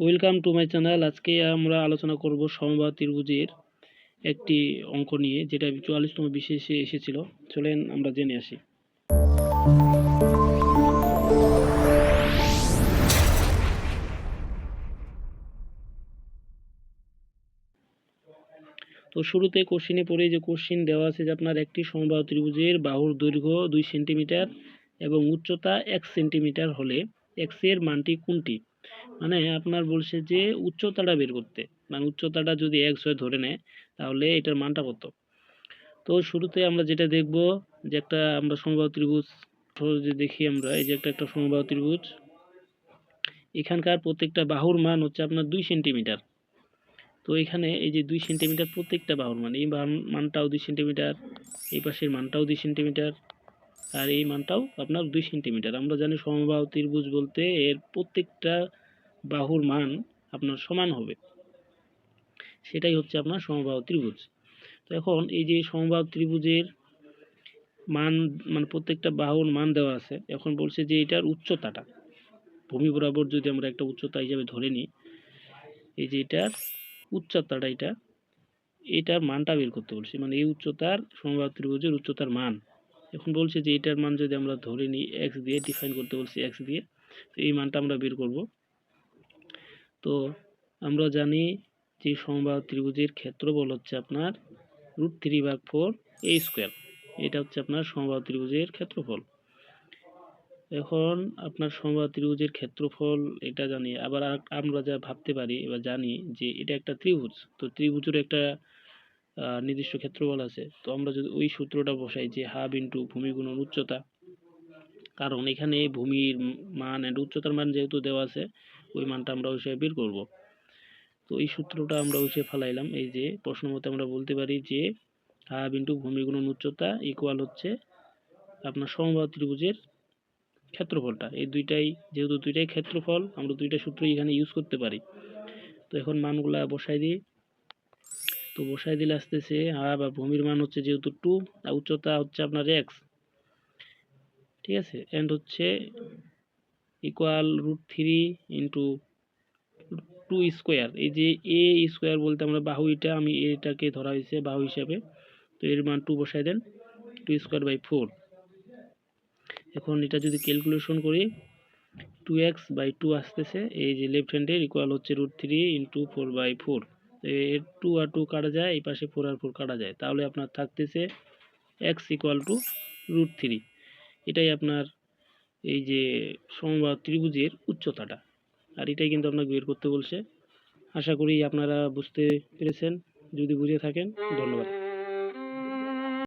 Welcome to my channel আজকে আমরা আলোচনা করব সমবাহ ত্রিভুজের একটি অঙ্ক নিয়ে, যেটা চুয়াল্লিশতম বিশেষে এসেছিল। চলেন আমরা জেনে আসি। তো শুরুতে কোশ্চিনে পড়ে যে কোশ্চিন দেওয়া আছে যে আপনার একটি সমবাহ ত্রিভুজের বাহুর দৈর্ঘ্য দুই সেন্টিমিটার এবং উচ্চতা এক সেন্টিমিটার হলে এক্সের মানটি কোনটি? মানে আপনার বলছে যে উচ্চতাটা বের করতে। মানে উচ্চতাটা যদি এক্স ধরে নেয়, তাহলে এটার মানটা কত? তো শুরুতে আমরা যেটা দেখব, যে একটা আমরা সমবাহ ত্রিভুজ যে দেখি আমরা, এই যে একটা একটা সমবাহ ত্রিভুজ। এখানকার প্রত্যেকটা বাহুর মান হচ্ছে আপনার দুই সেন্টিমিটার। তো এখানে এই যে দুই সেন্টিমিটার প্রত্যেকটা বাহুর মান, এই মানটাও দুই সেন্টিমিটার, এই পাশের মানটাও দুই সেন্টিমিটার, আর এই মানটাও আপনার দুই সেন্টিমিটার। আমরা জানি সমবাহু ত্রিভুজ বলতে এর প্রত্যেকটা বাহুর মান আপনার সমান হবে। সেটাই হচ্ছে আপনার সমবাহু ত্রিভুজ। তো এখন এই যে সমবাহু ত্রিভুজের মান মানে প্রত্যেকটা বাহুর মান দেওয়া আছে, এখন বলছে যে এটার উচ্চতাটা, ভূমি বরাবর যদি আমরা একটা উচ্চতা হিসাবে ধরে নিই, এই যে এটার উচ্চতাটা, এটা, এটার মানটা বের করতে বলছি মানে এই উচ্চতার সমবাহু ত্রিভুজের উচ্চতার মান। এখন বলছে যে এটার মান যদি আমরা ধরে নিই এক্স দিয়ে ডিফাইন করতে বলছি এক্স দিয়ে, তো এই মানটা আমরা বের করব। তো আমরা জানি যে সমবাহু ত্রিভুজের ক্ষেত্রফল হচ্ছে আপনার রুট থ্রি ভাগ ফোর এ স্কোয়ার এটা হচ্ছে আপনার সমবাহু ত্রিভুজের ক্ষেত্রফল। এখন আপনার সমবাহু ত্রিভুজের ক্ষেত্রফল এটা জানি, আবার আমরা যা ভাবতে পারি এবার জানি যে এটা একটা ত্রিভুজ, তো ত্রিভুজের একটা নির্দিষ্ট ক্ষেত্রফল আছে। তো আমরা যদি ওই সূত্রটা বসাই যে হাফ ইন্টু ভূমি গুণন উচ্চতা, কারণ এখানে ভূমির মান অ্যান্ড উচ্চতার মান যেহেতু দেওয়া আছে ওই মানটা আমরা ওই বের করব। তো এই সূত্রটা আমরা ওই ফেলাইলাম। এই যে প্রশ্ন মতে আমরা বলতে পারি যে হাফ ইন্টু ভূমি গুণন উচ্চতা ইকুয়াল হচ্ছে আপনার সমবাহ ত্রিভুজের ক্ষেত্রফলটা। এই দুইটাই, যেহেতু দুইটাই ক্ষেত্রফল, আমরা দুইটা সূত্র এখানে ইউজ করতে পারি। তো এখন মানগুলা বসাই দিই। তো বসাই দিলে আসতেছে আর বা ভূমির মান হচ্ছে যেহেতু টু আর উচ্চতা হচ্ছে আপনার এক্স ঠিক আছে? এন্ড হচ্ছে equal root three into two square এই যে এ স্কোয়ার বলতে আমরা বাহু এটা, আমি এটাকে ধরা হয়েছে বাহু হিসাবে। তো এর মান টু বসাই then two square by four এখন এটা যদি ক্যালকুলেশন করি টু এক্স বাই টু আসতেছে, এই যে লেফট হ্যান্ডের ইকুয়াল হচ্ছে root three into four by four এর টু আর টু কাটা যায়, এই পাশে ফোর আর ফোর কাটা যায়। তাহলে আপনার থাকতেছে x equal to root three এটাই আপনার এই যে সমবাহ ত্রিভুজের উচ্চতাটা। আর এটাই কিন্তু আপনাকে বের করতে বলছে। আশা করি আপনারা বুঝতে পেরেছেন। যদি বুঝে থাকেন, ধন্যবাদ।